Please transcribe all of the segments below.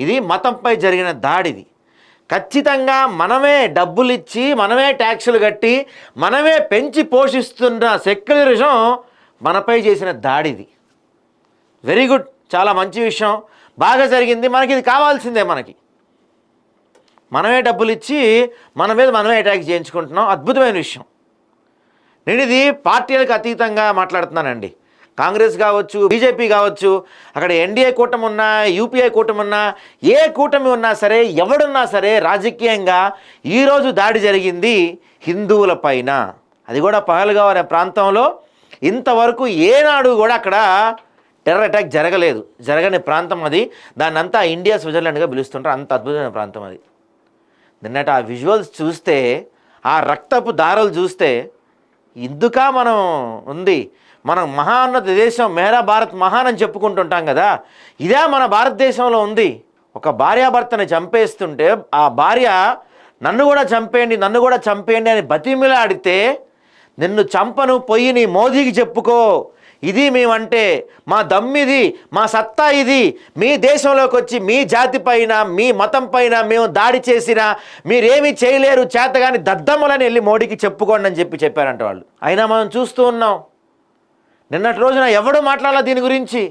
ఇది మతంపై జరిగిన దాడిది. ఖచ్చితంగా మనమే డబ్బులు ఇచ్చి మనమే ట్యాక్సులు కట్టి మనమే పెంచి పోషిస్తున్న సెక్యులరిజం మనపై చేసిన దాడిది. Very good. చాలా మంచి విషయం. బాగా జరిగింది. మనకి ఇది కావాల్సిందే మనకి. మనమే డబ్బులు ఇచ్చి మన మీద మనమే అటాక్ చేయించుకుంటున్నాం. అద్భుతమైన విషయం. నేను ఇది పార్టీలకు అతీతంగా మాట్లాడుతున్నానండి. కాంగ్రెస్ కావచ్చు బీజేపీ కావచ్చు అక్కడ ఎన్డీఏ కూటమి ఉన్నా యూపీఐ కూటమి ఉన్నా ఏ కూటమి ఉన్నా సరే ఎవడున్నా సరే రాజకీయంగా ఈరోజు దాడి జరిగింది హిందువుల పైన. అది కూడా పహల్గావ్ అనే ప్రాంతంలో ఇంతవరకు ఏనాడు కూడా అక్కడ టెర్రర్ అటాక్ జరగలేదు. జరగని ప్రాంతం అది. దాన్ని అంతా ఇండియా స్విట్జర్లాండ్గా పిలుస్తుంటారు. అంత అద్భుతమైన ప్రాంతం అది. నిన్నటి ఆ విజువల్స్ చూస్తే ఆ రక్తపు దారలు చూస్తే ఇందుకా మనం ఉంది. మనం మహాన్నత దేశం మేరా భారత్ మహాన్ అని చెప్పుకుంటుంటాం కదా. ఇదే మన భారతదేశంలో ఉంది. ఒక భార్యాభర్తని చంపేస్తుంటే ఆ భార్య నన్ను కూడా చంపేయండి నన్ను కూడా చంపేయండి అని బతిమిలాడితే నిన్ను చంపను పొయ్యి నీ మోదీకి చెప్పుకో ఇది మేమంటే మా దమ్మిది మా సత్తా ఇది. మీ దేశంలోకి వచ్చి మీ జాతి పైన మీ మతం పైన మేము దాడి చేసినా మీరేమీ చేయలేరు చేతగాని దద్దమ్మలని వెళ్ళి మోడీకి చెప్పుకోండి అని చెప్పి చెప్పారంట వాళ్ళు. అయినా మనం చూస్తూ ఉన్నాం. నిన్నటి రోజున ఎవడు మాట్లాడాల దీని గురించి?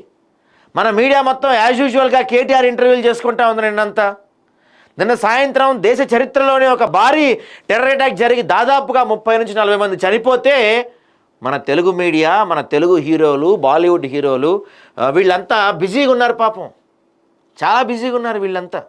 మన మీడియా మొత్తం యాజ్ యూజువల్గా కేటీఆర్ ఇంటర్వ్యూలు చేసుకుంటా ఉంది నిన్నంతా. నిన్న సాయంత్రం దేశ చరిత్రలోనే ఒక భారీ టెర్రర్ అటాక్ జరిగి దాదాపుగా ముప్పై నుంచి నలభై మంది చనిపోతే మన తెలుగు మీడియా మన తెలుగు హీరోలు బాలీవుడ్ హీరోలు వీళ్ళంతా బిజీగా ఉన్నారు పాపం. చాలా బిజీగా ఉన్నారు వీళ్ళంతా.